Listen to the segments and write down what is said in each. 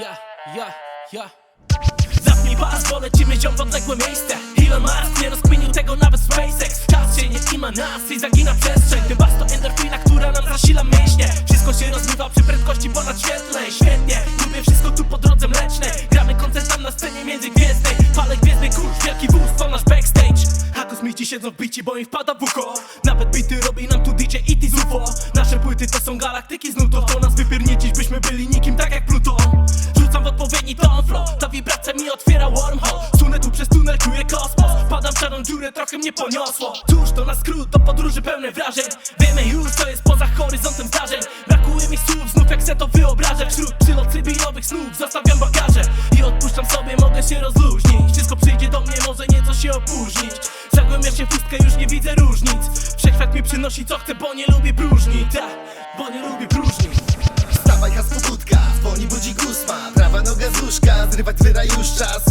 ja, ja, ja. Zapnij pas, bo lecimy ziom w odległe miejsce. Elon Musk nie rozkminił tego nawet SpaceX. Czas się nie trzyma nas i zagina przestrzeń. Chyba to endorfina, która nam zasila mięśnie. Wszystko się rozmywa przy prędkości ponad świetlnej. Świetnie, lubię wszystko tu po drodze mlecznej. Gramy koncert tam na scenie międzygwiezdnej. Palek gwiezdny kurz, wielki wóz, to nasz backstage. A kosmici siedzą w bici, bo im wpada w ucho. Nawet bity robi nam tu DJ i z UFO Nasze płyty to są galaktyki z poniosło. Cóż to na skrót, to podróży pełne wrażeń. Wiemy już, co jest poza horyzontem zdarzeń. Brakuje mi słów, znów jak se to wyobrażę. Wśród przylot cybilowych snów zostawiam bagaże. I odpuszczam sobie, mogę się rozluźnić. Wszystko przyjdzie do mnie, może nieco się opóźnić. Zagłębiam się w pustkę, już nie widzę różnic. Wszechświat mi przynosi co chce, bo nie lubi próżni. Tak, bo nie lubi próżni. Wstawaj hasło budka, dzwoni budzik ósma. Prawa noga z łóżka, zrywać twyra już czas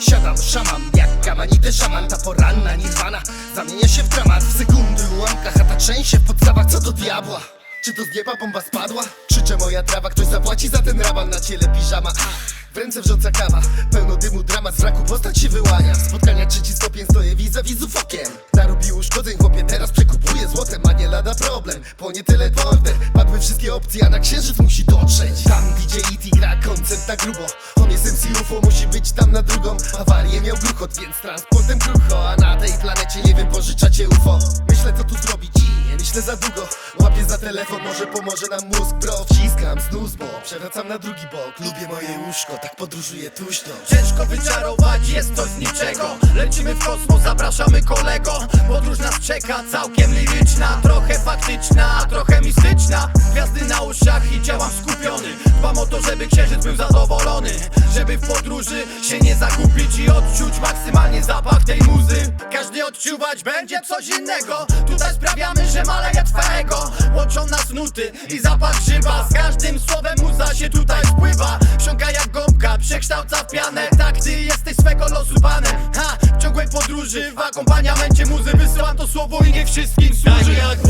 Siadam, szamam, jak kamanity szaman Ta poranna nirwana zamienia się w dramat W sekundy ułamka, chata trzęsie w podstawach Co do diabła? Czy to z nieba bomba spadła? Krzyczę moja trawa, ktoś zapłaci za ten raban Na ciele piżama, w ręce wrząca kawa Pełno dymu, dramat, z postać się wyłania Spotkania trzeci stopień, stoję vis widzów okiem Narobił uszkodzeń, chłopie, teraz przekupuję złotem A nie lada problem, po nie teleporter Padły wszystkie opcje, a na księżyc musi dotrzeć Tam gdzie E.T. gra koncert na grubo MC UFO, musi być tam na drugą. Awarię miał gruchot, więc transportem krucho A na tej planecie nie wypożyczacie UFO Myślę co tu zrobić i nie myślę za długo. Łapię za telefon, może pomoże nam mózg, bro Wciskam snooze, bo przewracam na drugi bok. Lubię moje łóżko, tak podróżuję tuźno Ciężko wyczarować, jest coś z niczego. Lecimy w kosmos, zapraszamy kolego. Podróż nas czeka, całkiem liryczna. Trochę faktyczna, a trochę mistyczna podróży się nie zagubić I odczuć maksymalnie zapach tej muzy. Każdy odczuwać będzie coś innego. Tutaj sprawiamy, że maleje twego Łączą nas nuty i zapach grzyba. Z każdym słowem muza się tutaj spływa. Wsiąka jak gąbka, przekształca w pianę. Tak, ty jesteś swego losu panem. Ha, w ciągłej podróży w akompaniamencie muzy. Wysyłam to słowo i niech wszystkim służy. Woł